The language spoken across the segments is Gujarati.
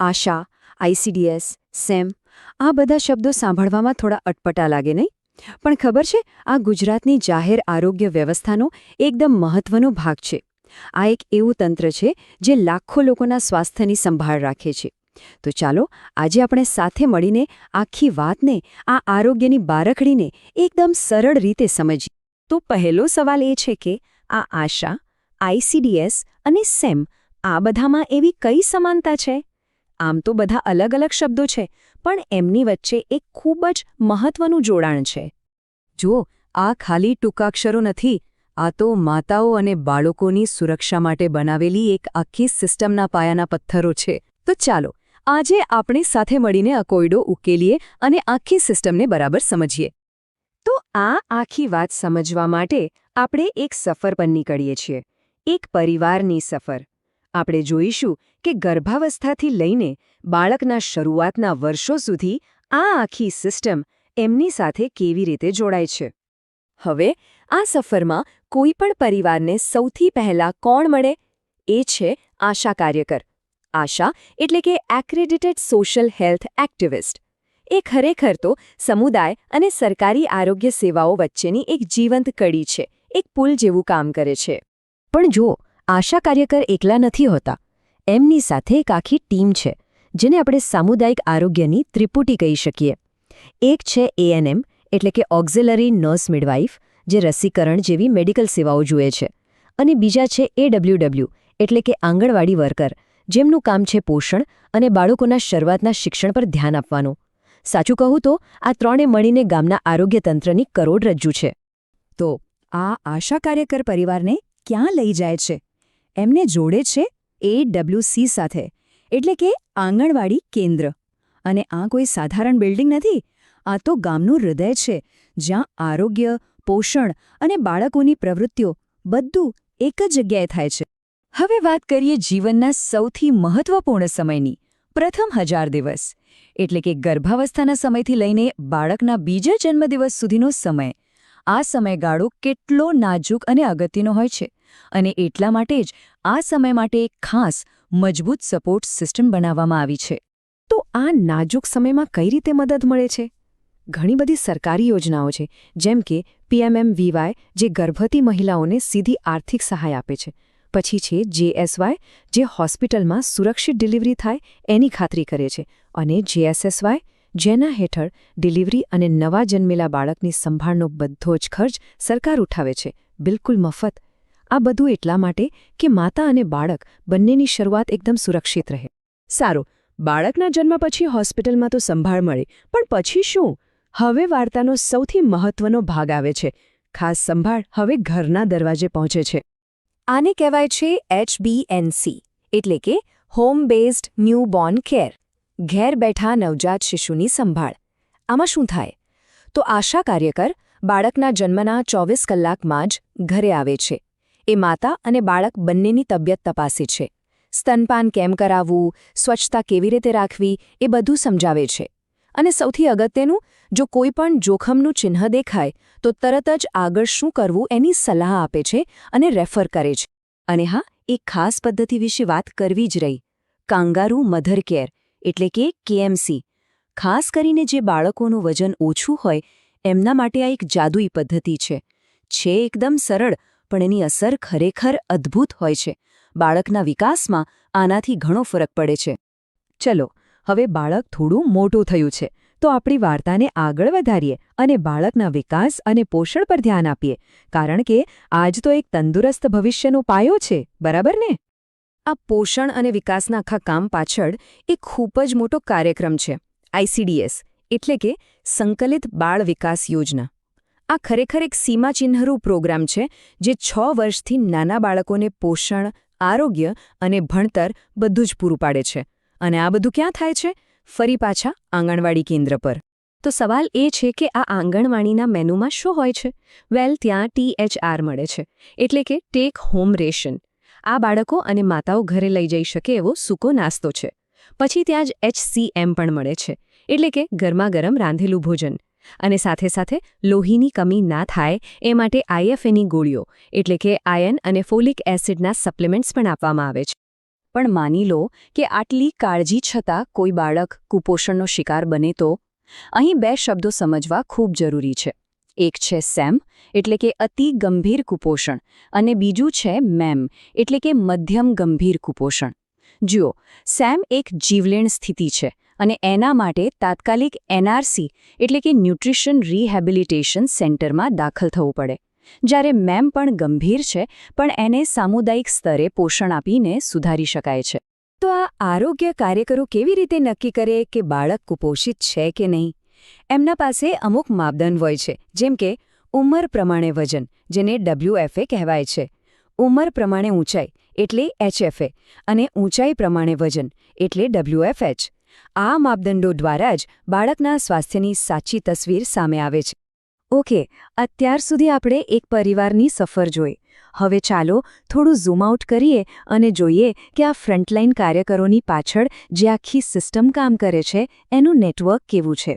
આશા આઈસીડીએસ સેમ, આ બધા શબ્દો સાંભળવામાં થોડા અટપટા લાગે નહીં? પણ ખબર છે, આ ગુજરાતની જાહેર આરોગ્ય વ્યવસ્થાનો એકદમ મહત્વનો ભાગ છે. આ એક એવું તંત્ર છે જે લાખો લોકોના સ્વાસ્થ્યની સંભાળ રાખે છે. તો ચાલો, આજે આપણે સાથે મળીને આખી વાતને, આ આરોગ્યની બારખડીને એકદમ સરળ રીતે સમજીએ. તો પહેલો સવાલ એ છે કે, આ આશા આઈસીડીએસ અને સેમ આ બધામાં એવી કઈ સમાનતા છે? આમ તો બધા અલગ અલગ શબ્દો છે, પણ એમની વચ્ચે એક ખૂબ જ મહત્વનું જોડાણ છે. જુઓ, આ ખાલી ટૂંકાક્ષરો નથી, આ તો માતાઓ અને બાળકોની સુરક્ષા માટે બનાવેલી એક આખી સિસ્ટમના પાયાના પથ્થરો છે. તો ચાલો, આજે આપણે સાથે મળીને અકોઈડો ઉકેલીએ અને આખી સિસ્ટમને બરાબર સમજીએ. તો આ આખી વાત સમજવા માટે આપણે એક સફર પર નીકળીએ છીએ. એક પરિવારની સફર. આપણે જોઈશું કે ગર્ભાવસ્થાથી લઈને બાળકના શરૂઆતના વર્ષો સુધી આ આખી સિસ્ટમ એમની સાથે કેવી રીતે જોડાય છે. હવે, આ સફરમાં કોઈ પણ પરિવારને સૌથી પહેલા કોણ મળે? એ છે આશા કાર્યકર. આશા એટલે કે એક્રેડિટેડ સોશિયલ હેલ્થ એક્ટિવિસ્ટ એ ખરેખર તો સમુદાય અને સરકારી આરોગ્ય સેવાઓ વચ્ચેની એક જીવંત કડી છે, એક પુલ જેવું કામ કરે છે. પણ જો આશા કાર્યકર એકલા નથી હોતા. એમની સાથે એક આખી ટીમ છે, જેને આપણે સામુદાયિક આરોગ્યની ત્રિપુટી કહી શકીએ. એક છે એએનએમ એટલે કે ઓક્ઝિલરી નર્સ મિડવાઇફ જે રસીકરણ જેવી મેડિકલ સેવાઓ જુએ છે. અને બીજા છે એડબ્લ્યુડબ્લ્યુ એટલે કે આંગણવાડી વર્કર, જેમનું કામ છે પોષણ અને બાળકોના શરૂઆતના શિક્ષણ પર ધ્યાન આપવાનું. સાચું કહું તો, આ ત્રણે મળીને ગામના આરોગ્ય તંત્રની કરોડરજ્જુ છે. તો, આ આશા કાર્યકર પરિવારને ક્યાં લઈ જાય છે? એમને જોડે છે એડબ્લ્યુસી સાથે, એટલે કે આંગણવાડી કેન્દ્ર. અને આ કોઈ સાધારણ બિલ્ડિંગ નથી, આ તો ગામનું હૃદય છે, જ્યાં આરોગ્ય, પોષણ અને બાળકોની પ્રવૃત્તિઓ બધું એક જ જગ્યાએ થાય છે. હવે વાત કરીએ જીવનના સૌથી મહત્વપૂર્ણ સમયની, પ્રથમ હજાર દિવસ. એટલે કે ગર્ભાવસ્થાના સમયથી લઈને બાળકના બીજા જન્મદિવસ સુધીનો સમય. આ સમયગાળો કેટલો નાજુક અને અગત્યનો હોય છે. અને એટલા માટે જ આ સમય માટે એક ખાસ, મજબૂત સપોર્ટ સિસ્ટમ બનાવવામાં આવી છે. તો આ નાજુક સમયમાં કઈ રીતે મદદ મળે છે? ઘણી બધી સરકારી યોજનાઓ છે, જેમ કે પીએમએમવીવાય જે ગર્ભવતી મહિલાઓને સીધી આર્થિક સહાય આપે છે. પછી છે જેએસવાય જે હોસ્પિટલમાં સુરક્ષિત ડિલિવરી થાય એની ખાતરી કરે છે. અને જેએસએસવાય જેના હેઠળ ડિલિવરી અને નવા જન્મેલા બાળકની સંભાળનો બધો જ ખર્ચ સરકાર ઉઠાવે છે. બિલકુલ મફત. આ બધું એટલા માટે કે માતા અને બાળક બંનેની શરૂઆત એકદમ સુરક્ષિત રહે. સારું, બાળકના જન્મ પછી હોસ્પિટલમાં તો સંભાળ મળે, પણ પછી શું? હવે વાર્તાનો સૌથી મહત્વનો ભાગ આવે છે. ખાસ સંભાળ હવે ઘરના દરવાજે પહોંચે છે. આને કહેવાય છે એચબીએનસી એટલે કે હોમ બેઝડ ન્યૂબોર્ન કેર ઘેર બેઠા નવજાત શિશુની સંભાળ. આમાં શું થાય? તો આશા કાર્યકર બાળકના જન્મના ચોવીસ કલાકમાં જ ઘરે આવે છે. એ માતા અને બાળક બંનેની તબિયત તપાસે છે. સ્તનપાન કેમ કરાવવું, સ્વચ્છતા કેવી રીતે રાખવી, એ બધું સમજાવે છે. અને સૌથી અગત્યનું, જો કોઈ પણ જોખમનું ચિહ્ન દેખાય, તો તરત જ આગળ શું કરવું એની સલાહ આપે છે અને રેફર કરે છે. અને હા, એક ખાસ પદ્ધતિ વિશે વાત કરવી જ રહી. કાંગારૂ મધર કેર, એટલે કે કેએમસી. ખાસ કરીને જે બાળકોનું વજન ઓછું હોય, એમના માટે આ એક જાદુઈ પદ્ધતિ છે. છે એકદમ સરળ પણ એની અસર ખરેખર અદ્ભુત હોય છે. બાળકના વિકાસમાં આનાથી ઘણો ફરક પડે છે. ચલો, હવે બાળક થોડું મોટું થયું છે, તો આપણી વાર્તાને આગળ વધારીએ અને બાળકના વિકાસ અને પોષણ પર ધ્યાન આપીએ. કારણ કે આજ તો એક તંદુરસ્ત ભવિષ્યનો પાયો છે, બરાબર ને? આ પોષણ અને વિકાસના આખા કામ પાછળ એક ખૂબ જ મોટો કાર્યક્રમ છે આઈસીડીએસ એટલે કે સંકલિત બાળ વિકાસ યોજના. આ ખરેખર એક સીમાચિહ્નરૂપ પ્રોગ્રામ છે, જે છ વર્ષથી નાના બાળકોને પોષણ, આરોગ્ય અને ભણતર બધું જ પૂરું પાડે છે. અને આ બધું ક્યાં થાય છે? ફરી પાછા આંગણવાડી કેન્દ્ર પર. તો સવાલ એ છે કે આ આંગણવાડીના મેનુમાં શું હોય છે? વેલ, ત્યાં ટીએચઆર મળે છે. એટલે કે ટેક હોમ રેશન. આ બાળકો અને માતાઓ ઘરે લઈ જઈ શકે એવો સૂકો નાસ્તો છે. પછી ત્યાં જ એચસીએમ પણ મળે છે. એટલે કે ગરમાગરમ રાંધેલું ભોજન. અને સાથે સાથે લોહીની કમી ના થાય એ માટે આઈએફએની ગોળીઓ, એટલે કે આયન અને ફોલિક એસિડના સપ્લિમેન્ટ્સ પણ આપવામાં આવે છે. પણ માની લો કે આટલી કાળજી છતાં કોઈ બાળક કુપોષણનો શિકાર બને તો અહીં બે શબ્દો સમજવા ખૂબ જરૂરી છે. એક છે સેમ, એટલે કે અતિ ગંભીર કુપોષણ, અને બીજું છે મેમ, એટલે કે મધ્યમ ગંભીર કુપોષણ. જુઓ, સેમ એક જીવલેણ સ્થિતિ છે અને એના માટે તાત્કાલિક એનઆરસી એટલે કે ન્યુટ્રિશન રિહેબિલિટેશન સેન્ટરમાં દાખલ થવું પડે. જ્યારે મેમ પણ ગંભીર છે, પણ એને સામુદાયિક સ્તરે પોષણ આપીને સુધારી શકાય છે. તો આ આરોગ્ય કાર્યકરો કેવી રીતે નક્કી કરે કે બાળક કુપોષિત છે કે નહીં? એમના પાસે અમુક માપદંડ હોય છે, જેમ કે ઉંમર પ્રમાણે વજન, જેને ડબલ્યુએફએ કહેવાય છે. ઉંમર પ્રમાણે ઊંચાઈ એટલે એચએફએ અને ઊંચાઈ પ્રમાણે વજન એટલે ડબલ્યુએફએચ આ માપદંડો દ્વારા જ બાળકના સ્વાસ્થ્યની સાચી તસવીર સામે આવે છે. ઓકે, અત્યાર સુધી આપણે એક પરિવારની સફર જોઈ. હવે ચાલો થોડું ઝૂમ આઉટ કરીએ અને જોઈએ કે આ ફ્રન્ટલાઇન કાર્યકરોની પાછળ જે આખી સિસ્ટમ કામ કરે છે, એનું નેટવર્ક કેવું છે.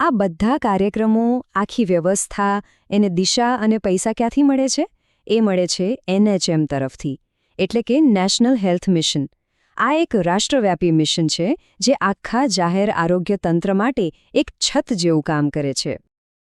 આ બધા કાર્યક્રમો, આખી વ્યવસ્થા, એને દિશા અને પૈસા ક્યાંથી મળે છે? એ મળે છે એનએચએમ તરફથી, એટલે કે નેશનલ હેલ્થ મિશન. આ એક રાષ્ટ્રવ્યાપી મિશન છે, જે આખા જાહેર આરોગ્ય તંત્ર માટે એક છત જેવું કામ કરે છે.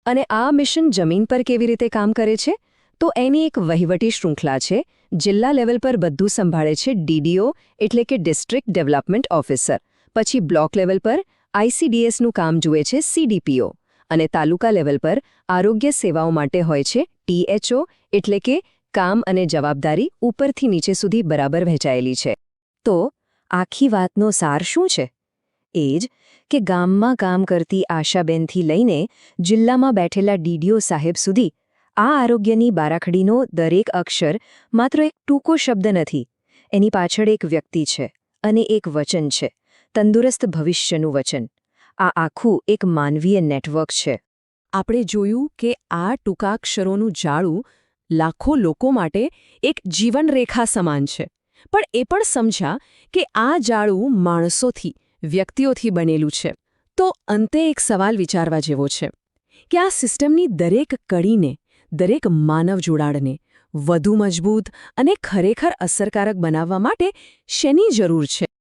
અને આ મિશન જમીન પર કેવી રીતે કામ કરે છે? તો એની એક વહીવટી શૃંખલા છે, જિલ્લા લેવલ પર બધું સંભાળે છે ડીડીઓ એટલે કે ડિસ્ટ્રિક્ટ ડેવલપમેન્ટ ઓફિસર. પછી બ્લોક લેવલ પર આઈસીડીએસનું કામ જુએ છે સીડીપીઓ અને તાલુકા લેવલ પર આરોગ્ય સેવાઓ માટે હોય છે ટીએચઓ એટલે કે કામ અને જવાબદારી ઉપરથી નીચે સુધી બરાબર વહેંચાયેલી છે. તો આખી વાતનો સાર શું છે? એ જ કે ગામમાં કામ કરતી આશાબેનથી લઈને જિલ્લામાં બેઠેલા ડીડીઓ સાહેબ સુધી આ આરોગ્યની બારાખડીનો દરેક અક્ષર માત્ર એક ટૂંકો શબ્દ નથી, એની પાછળ એક વ્યક્તિ છે અને એક વચન છે, તંદુરસ્ત ભવિષ્યનું વચન. આ આખું એક માનવીય નેટવર્ક છે. આપણે જોયું કે આ ટૂંકાક્ષરોનું જાળું લાખો લોકો માટે એક જીવનરેખા સમાન છે. પણ એ પણ સમજ્યા કે આ જાળવું માણસોથી, વ્યક્તિઓથી બનેલું છે. તો અંતે એક સવાલ વિચારવા જેવો છે. કે આ સિસ્ટમની દરેક કડીને, દરેક માનવ જોડાણને વધુ મજબૂત અને ખરેખર અસરકારક બનાવવા માટે શેની જરૂર છે?